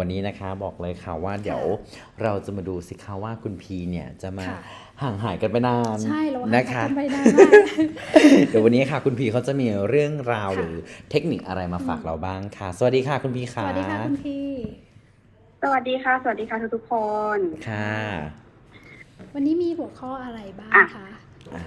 วันนี้นะคะบอกเลยค่ะว่าเดี๋ยวเราจะมาดูสิคะว่าคุณพีเนี่ยจะมาค่ะห่างหายกันไปนานใช่เรานะหาคะกันไปนานมากเดี๋ยววันนี้ค่ะ คุณพีเขาจะมีเรื่องราวค่ะหรือเทคนิคอะไรมาฝากเราบ้างค่ะ สวัสดีค่ะคุณพีสค่ะวัสดีค่ะคุณพี่สวัสดีค่ะ สวัสดีค่ะทุกทุกๆคนค่ะ วันนี้มีหัวข้ออะไรบ้างอะคะอะ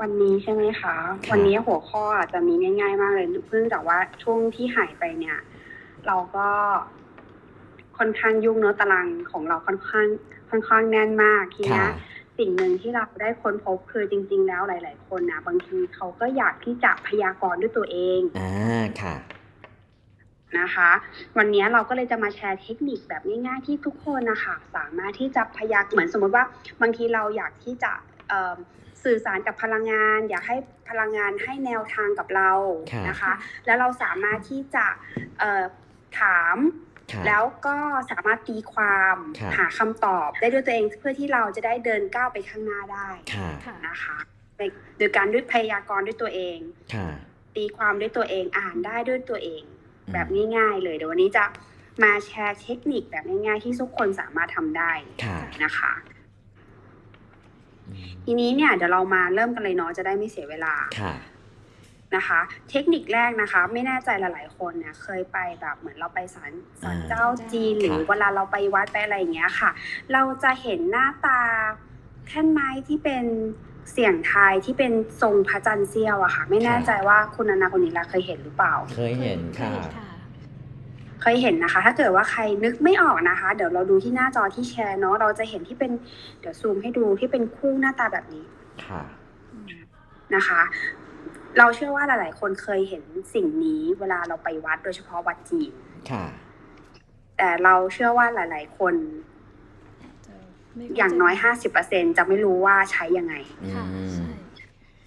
วันนี้ใช่ไหมคะค่ะวันนี้หัวข้ออาจจะมีง่าย ๆ มากเลยเพิ่งแต่ว่าช่วงที่หายไปเนี่ย เราก็ ค่อนข้างยุ่งเนอะตารางของเราค่อนข้างค่อนข้างแน่นมากทีเนี้ค่ะยสิ่งหนึ่งที่เราได้ค้นพบคือจริง ๆ แล้วหลาย ๆ คนนะบางทีเขาก็อยากที่จะพยากรณ์ด้วยตัวเองอ่าค่ะนะคะ วันนี้เราก็เลยจะมาแชร์เทคนิคแบบง่าย ๆ ที่ทุกคนนะคะสามารถที่จะพยากเหมือนสมมติว่าบางทีเราอยากที่จะเอิ่มสื่อสารกับพลังงาน อยากให้พลังงานให้แนวทางกับเราค่ะนะคะ แล้วเราสามารถที่จะเอ่อถามค่ะ แล้วก็สามารถตีความค่ะหาคำตอบได้ด้วยตัวเองเพื่อที่เราจะได้เดินก้าวไปข้างหน้าได้ค่ะค่ะนะคะโดยโดยการด้วยพยากรณ์ด้วยตัวเองค่ะตีความด้วยตัวเองอ่านได้ด้วยตัวเองอืมแบบง่ายๆเลยเดี๋ยววันนี้จะมาแชร์เทคนิคแบบง่ายๆ ที่ทุกคนสามารถทำได้ค่ะนะคะอืมทีนี้เนี่ยเดี๋ยวเรามาเริ่มกันเลยเนาะจะได้ไม่เสียเวลาค่ะ นะคะ เทคนิคแรกนะคะ ไม่แน่ใจหลาย ๆ คนเนี่ยเคยไปแบบเหมือนเราไปศาลศาลอ่าเจ้าจีนหรือค่ะเวลาเราไปวัดไปอะไรอย่างเงี้ยค่ะ เราจะเห็นหน้าตาแท่นไม้ที่เป็นเสียงทายที่เป็นทรงพระจันทร์เสี้ยวอะค่ะ ไม่แน่ใจว่าคุณนานาคนนี้ละเคยเห็นหรือเปล่า เคยเห็นค่ะเคยค่ะเคยเห็นนะคะ ถ้าเกิดว่าใครนึกไม่ออกนะคะ เดี๋ยวเราดูที่หน้าจอที่แชร์เนาะเราจะเห็นที่เป็นเดี๋ยวซูมให้ดูที่เป็นคู่หน้าตาแบบนี้ค่ะนะคะ เราเชื่อว่าหลาย ๆ คนเคยเห็นสิ่งนี้เวลาเราไปวัดโดยเฉพาะวัดจีนค่ะ แต่เราเชื่อว่าหลาย ๆ คนจะไม่เข้ใจอย่างน้อย50%จะไม่รู้ว่าใช้ยังไงอืค่ะมใช่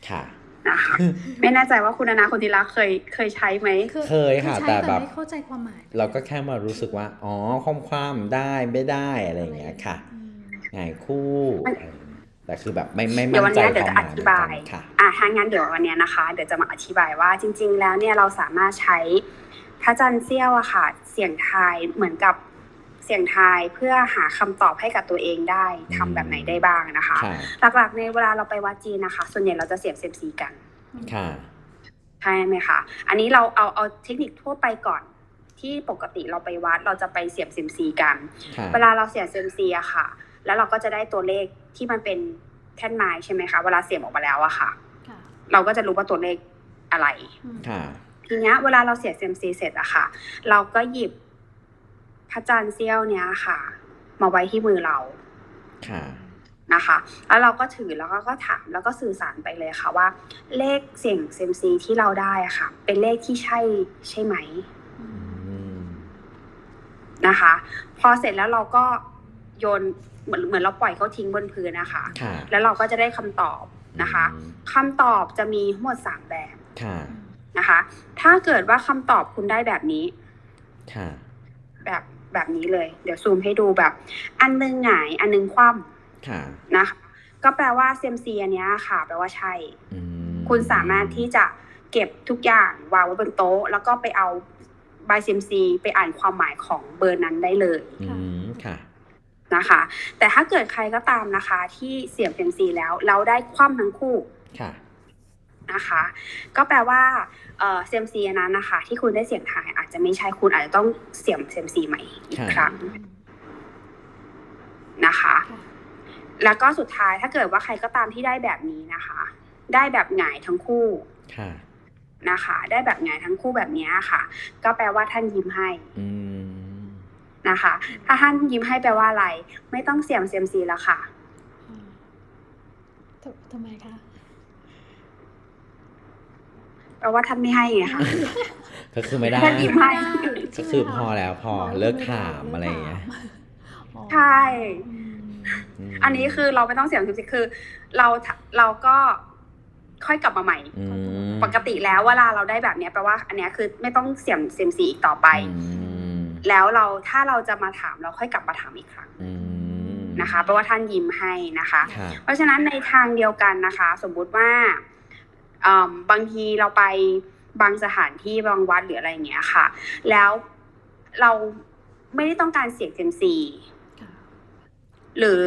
ค่ะนะคะไม่แน่ใจว่าคุณอนาคนทีละเคยเคยใช้ไหมเคยค่ะใช้แต่แบบไม่เข้าใจความหมาย เราก็แค่มารู้สึกว่า อ๋อความความได้ไม่ได้อะไรอย่างเงี้ยค่ะอืมง่ายคู่ มันอะไรอย่างเงี้ยแต่คือแบบไม่ไม่เดี๋ยวมั่วันนใจเนี้ยเดี๋ยวความจะหอมายธิบายเหมือนกันค่ะอะถ้างั้นเดี๋ยววันเนี้ยนะคะ เดี๋ยวจะมาอธิบายว่าจริง ๆ แล้วเนี่ยเราสามารถใช้พระจันทร์เสี้ยวอะค่ะ เสียงทายเหมือนกับเสียงทายเพื่อหาคำตอบให้กับตัวเองได้ทำแบบไหนได้บ้างนะคะค่ะหลักๆในเวลาเราไปวัดจีนนะคะ ส่วนใหญ่เราจะเสียงเซยมซีกันค่ะใช่ไหมคะอันนี้เราเอาเอาเทคนิคทั่วไปก่อนที่ปกติเราไปวัดเราจะไปเสียงเซยมซีกันค่ะเวลาเราเสียงเซยมซีอะค่ะ แล้วเราก็จะได้ตัวเลขที่มันเป็นแท่นไม้ใช่ไหมคะ เวลาเสียงออกมาแล้วอะค่ะค่ะ เราก็จะรู้ว่าตัวเลขอะไรอืมค่ะทีเนี้ยเวลาเราเสียเซยมซีเสร็จอะค่ะ เราก็หยิบพระจันทร์เสี้ยวเนี้ยค่ะ มาไว้ที่มือเราค่ะนะคะ แล้วเราก็ถือแล้วก็ก็ถามแล้วก็สื่อสารไปเลยค่ะว่า เลขเสียงเซยมซีที่เราได้อะค่ะ เป็นเลขที่ใช่ใช่ไหมอืมอืมนะคะ พอเสร็จแล้วเราก็ โยนเหมือนเหมือนเราปล่อยเขาทิ้งบนพื้นนะคะค่ะแล้วเราก็จะได้คำตอบนะคะอืมคำตอบจะมีทั้งหมดสามแบบค่ะนะคะ ถ้าเกิดว่าคำตอบคุณได้แบบนี้ค่ะแบบแบบนี้เลย เดี๋ยวซูมให้ดูแบบ อันหนึงหงาย อันหนึงคว่ค่ะำนะคะก็แปลว่าเซยมซีอันเนี้ยค่ะ แปลว่าใช่อืมคุณสามารถที่จะเก็บทุกอย่างวางไว้บนโต๊ะ แล้วก็ไปเอาใบเซยมซีไปอ่านความหมายของเบอร์นั้นได้เลยอืมค่ะ นะคะ แต่ถ้าเกิดใครก็ตามนะคะ ที่เสี่ยงเซยมซีแล้ว เราได้คว่ำทั้งคู่ค่ะนะคะ ก็แปลว่าเอ่อเซยมซีอันนั้นนะคะ ที่คุณได้เสี่ยงทายอาจจะไม่ใช่คุณอาจจะต้องเสี่ยงเซยมซีใหม่อีกค่ะครั้งอืมนะคะค่ะแล้วก็สุดท้ายถ้าเกิดว่าใครก็ตามที่ได้แบบนี้นะคะ ได้แบบหงายทั้งคู่ค่ะนะคะ ได้แบบหงายทั้งคู่แบบนี้ค่ะ ก็แปลว่าท่านยิ้มให้ อืม นะคะ ถ้าท่านยิ้มให้แปลว่าอะไร ไม่ต้องเสี่ยงเซยมซีแล้วค่ะอ่าทำทำไมคะแปลว่าท่านไม่ให้ไงคะก็คือไม่ได้แค่ยิ้มให้ก็คือพอแล้วพอเลิกถามอะไรอย่างเงี้ยอ๋อใช่อืมมอันนี้คือเราไม่ต้องเสี่ยงเซยมซีคือ เราเราก็ค่อยกลับมาใหม่อืมปกติแล้วเวลาเราได้แบบเนี้ยแปลว่า อันเนี้ยคือไม่ต้องเสี่ยงเซยมซีอีกต่อไปอืม แล้วเราถ้าเราจะมาถามเราค่อยกลับมาถามอีกครั้งอืมนะคะแปลว่าท่านยิ้มให้นะคะค่ะเพราะฉะนั้นในทางเดียวกันนะคะ สมมุติว่าอืมบางทีเราไปบางสถานที่บางวัดหรืออะไรอย่างเงี้ยค่ะ แล้วเราไม่ได้ต้องการเสี่ยงเซยมซีค่ะหรือ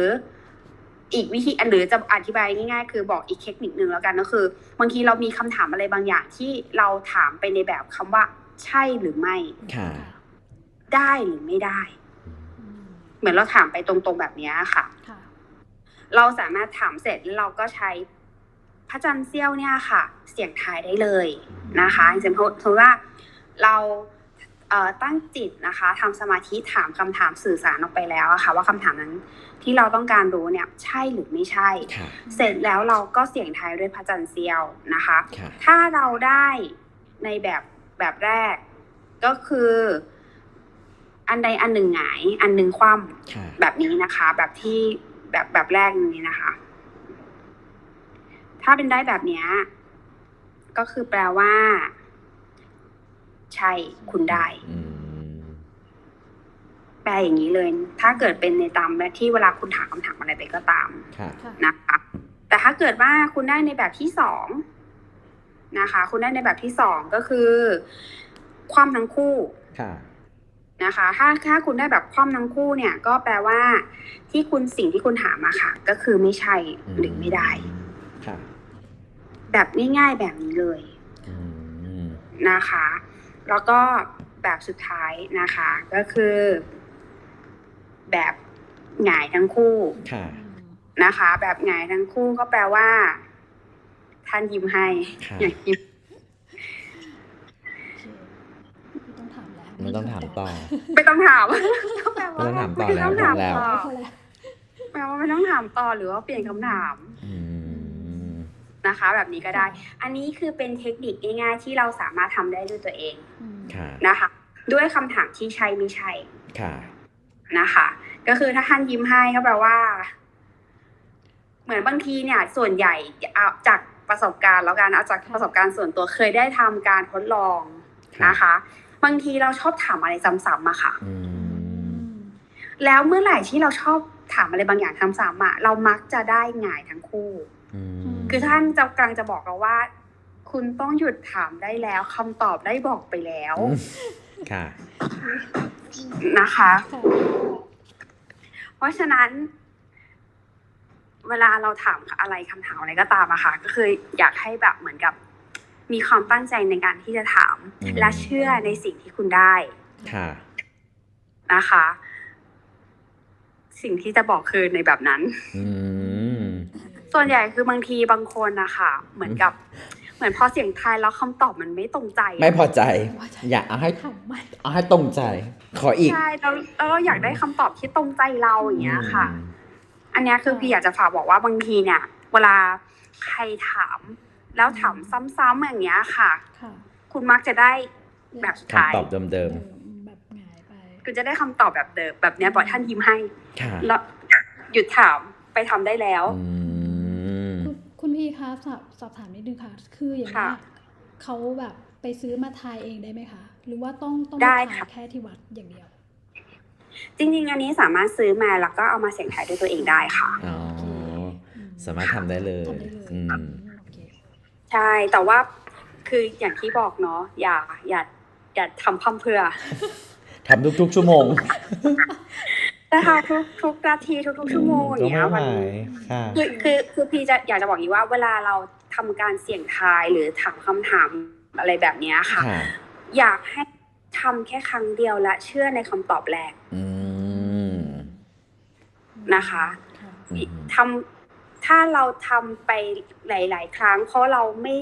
อีกวิธีอันหรือจะอธิบายง่ายๆ คือบอกอีกเทคนิคหนึ่งแล้วกันก็คือ บางทีเรามีคำถามอะไรบางอย่างที่เราถามไปในแบบคำว่า ใช่หรือไม่ค่ะ ได้หรือไม่ได้อืมเหมือนเราถามไปตรงๆแบบเนี้ยค่ะค่ะ เราสามารถถามเสร็จแล้วเราก็ใช้พระจันทร์เสี้ยวเนี่ยค่ะ เสียงทายได้เลยนะคะอย่างเช่นสมมติว่าเราเอ่อตั้งจิตนะคะทำสมาธิถามคำถามสื่อสารออกไปแล้วอะค่ะว่าคำถามนั้นที่เราต้องการรู้เนี่ยใช่หรือไม่ใช่ค่ะเสร็จแล้วเราก็เสียงทายด้วยพระจันทร์เสี้ยวนะคะค่ะถ้าเราได้ในแบบแบบแรกก็คือ อันใดอันหนึ่งหงาย อันหนึ่งคว่ำค่ะแบบนี้นะคะ แบบที่แบบแบบแรกนี้นะคะ ถ้าเป็นได้แบบเนี้ยก็คือแปลว่า ใช่คุณได้อืมแปลอย่างนี้เลย ถ้าเกิดเป็นในตามที่เวลาคุณถามคำถามอะไรไปก็ตามค่ะค่ะนะคะ แต่ถ้าเกิดว่าคุณได้ในแบบที่สองนะคะ คุณได้ในแบบที่สองก็คือ ความทั้งคู่ค่ะ นะคะ ถ้าถ้าคุณได้แบบความทั้งคู่เนี่ย ก็แปลว่า ที่คุณสิ่งที่คุณถามมาค่ะ ก็คือไม่ใช่หรือไม่ได้ค่ะแบบง่ายๆแบบนี้เลยอืมนะคะ แล้วก็แบบสุดท้ายนะคะ ก็คือ แบบหงายทั้งคู่ค่ะอืมนะคะ แบบหงายทั้งคู่ก็แปลว่า ท่านยิ้มให้ค่ะอย่างยิ้ม โอเค ไม่ต้องถามแล้วไม่ต้องถามต่อไม่ต้องถามก็แปลว่าไม่ต้องถามต่อ ไม่ต้องถามแล้วต่อพอแล้ว แปลว่าไม่ต้องถามต่อหรือว่าเปลี่ยนคำถามอืมนะคะ แบบนี้ก็ได้ อันนี้คือเป็นเทคนิคง่ายๆที่เราสามารถทำได้ด้วยตัวเองอืมค่ะ นะคะ ด้วยคำถามที่ใช่ไม่ใช่ ค่ะ นะคะ ก็คือถ้าท่านยิ้มให้ก็แปลว่า เหมือนบางทีเนี่ย ส่วนใหญ่เอาจากประสบการณ์แล้วกันเอาจากประสบการณ์ส่วนตัวเคยได้ทำการทดลองนะคะ บางทีเราชอบถามอะไรซ้ำๆอะค่ะอือืมมแล้วเมื่อไหร่ที่เราชอบถามอะไรบางอย่างซ้ำๆอะเรามักจะได้หงายทั้งคู่อืมคือท่านจะกำลังจะบอกเราว่า คุณต้องหยุดถามได้แล้วคำตอบได้บอกไปแล้วค่ะนะคะค่ะเพราะฉะนั้น เวลาเราถามอะไรคำถามอะไรก็ตามอะค่ะ ก็คืออยากให้แบบเหมือนกับ มีความตั้งใจในการที่จะถาม อืม และเชื่อในสิ่งที่คุณได้ค่ะ นะคะ สิ่งที่จะบอกคือในแบบนั้น อืม ส่วนใหญ่คือบางทีบางคนนะคะเหมือนกับ เหมือนพอเสียงไทายแล้วคำตอบมันไม่ตรงใจอะไม่พอใจอย่าเอาให้ถามไม่เอาให้ตรงใจ ขออีกใช่แล้วแล้วเราอยากได้คำตอบที่ตรงใจเราอย่างเงี้ยค่ะอืมอันเนี้ยคือพี่อยากจะฝากบอกว่าบางทีเนี่ย เวลาใครถาม แล้วถามซ้ำๆอย่างเงี้ยค่ะ ค่ะคุณมักจะได้แบบสุดท้ายคำตอบเดิมเดิมแบบหงายไปคุณจะได้คำตอบแบบเดิมแบบเนี้ยบอกท่านยิ้มให้ ๆ ค่ะแล้วหยุดถามไปทำได้แล้ว อืม คุณคุณพี่คะสอบสอบถามนิดนึงค่ะ คืออย่างนี้ค่ะยเขาแบบไปซื้อมาทายเองได้ไหมคะ หรือว่าต้องต้องได้ทาค่ะยแค่ที่วัดอย่างเดียว จริงๆ อันนี้สามารถซื้อมาแล้วก็เอามาเสียงทายด้วยตัวเองได้ค่ะ อ๋อโอเคอืมสามารถทำได้เลยทำได้เลย อือืมมโอเค ใช่ แต่ว่าคืออย่างที่บอกเนาะอย่าอย่าอย่าทำพั่มเพรื่อทำทุกๆชั่วโมงแต่ทำทุกทุกนาทีทุกๆชั่วโมงอก็ย่างเงี้ไม่ยไหวมันค่ะคือคือคือพี่จะอยากจะบอกอย่างนี้ว่า เวลาเราทำการเสี่ยงทายหรือถามคำถามอะไรแบบเนี้ยค่ะค่ะอยากให้ทำแค่ครั้งเดียวและเชื่อในคำตอบแรกอืมนะคะค่ะอืมทำ ถ้าเราทำไปหลาย ๆ ครั้ง เพราะเราไม่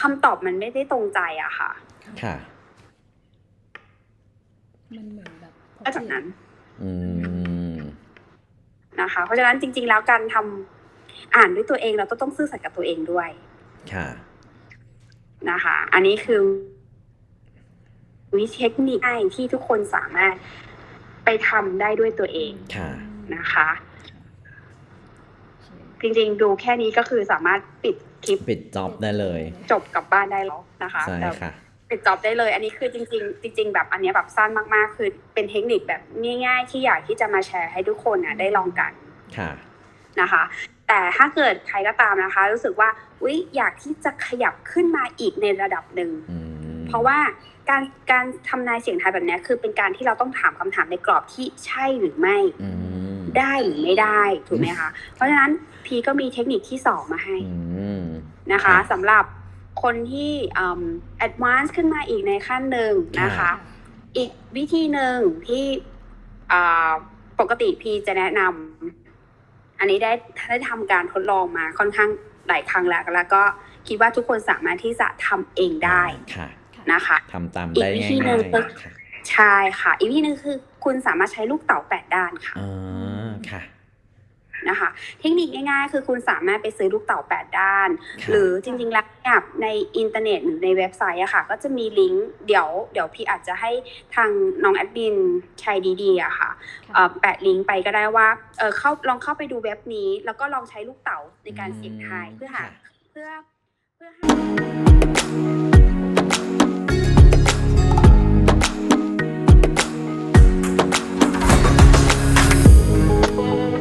คำตอบมันไม่ได้ตรงใจอะค่ะ ค่ะ มันเหมือนแบบพอก็จากนั้น อืมนะคะ เพราะฉะนั้นจริง ๆ แล้วการทำอ่านด้วยตัวเองเราก็ต้องซื่อสัตย์กับตัวเองด้วย ค่ะ นะคะ อันนี้คือวิธีเทคนิคง่ายที่ทุกคนสามารถไปทำได้ด้วยตัวเองค่ะนะคะโอเค จริงๆ ดูแค่นี้ก็คือสามารถปิดคลิปปิดจ็อบได้เลย จบกลับบ้านได้แล้วนะคะใช่แต่ค่ะ ปิดจ็อบได้เลย อันนี้คือจริง ๆ จริง ๆ แบบอันเนี้ยแบบสั้นมากๆ คือเป็นเทคนิคแบบง่าย ๆ ที่อยากที่จะมาแชร์ให้ทุกคนนะได้ลองกันค่ะ นะคะ แต่ถ้าเกิดใครก็ตามนะคะ รู้สึกว่าอุ๊ยอยากที่จะขยับขึ้นมาอีกในระดับหนึ่ง อืมเพราะว่าการการทำนายเสียงทายแบบเนี้ยคือเป็นการที่เราต้องถามคำถามในกรอบที่ใช่หรือไม่ อืม ได้หรือไม่ได้ถูกไหมคะ เพราะฉะนั้นพีก็มีเทคนิคที่สองมาให้อืมนะคะสำหรับคนที่แอดวานซ์ขึ้นมาอีกในขั้นหนึ่งนะคะ อีกวิธีหนึ่งที่อ่าปกติพีจะแนะนำอันนี้ได้ได้ทำการทดลองมาค่อนข้างหลายครั้งแล้ว แล้วก็คิดว่าทุกคนสามารถที่จะทำเองได้ค่ะนะคะทำตามอีกได้วิง่ธีหนึ่ายงๆค่ะใช่ค่ะ อีกวิธีหนึ่งคือคุณสามารถใช้ลูกเต๋าแปดด้านค่ะอ่า ค่ะนะคะเทคนิคง่ายๆ คือคุณสามารถไปซื้อลูกเต๋าแปดด้านค่ะหรือจริงๆแล้วเนี่ยในอินเทอร์เน็ตหรือในเว็บไซต์อะค่ะ ก็จะมีลิงก์เดี๋ยวเดี๋ยวพี่อาจจะให้ทางน้องแอดมินชัยดีๆอะค่ะเอ่อแปะลิงก์ไปก็ได้ว่าเออเข้าลองเข้าไปดูเว็บนี้ แล้วก็ลองใช้ลูกเต๋าในการเสี่ยงทายเพื่อหาค่ะเพื่อเพื่อให้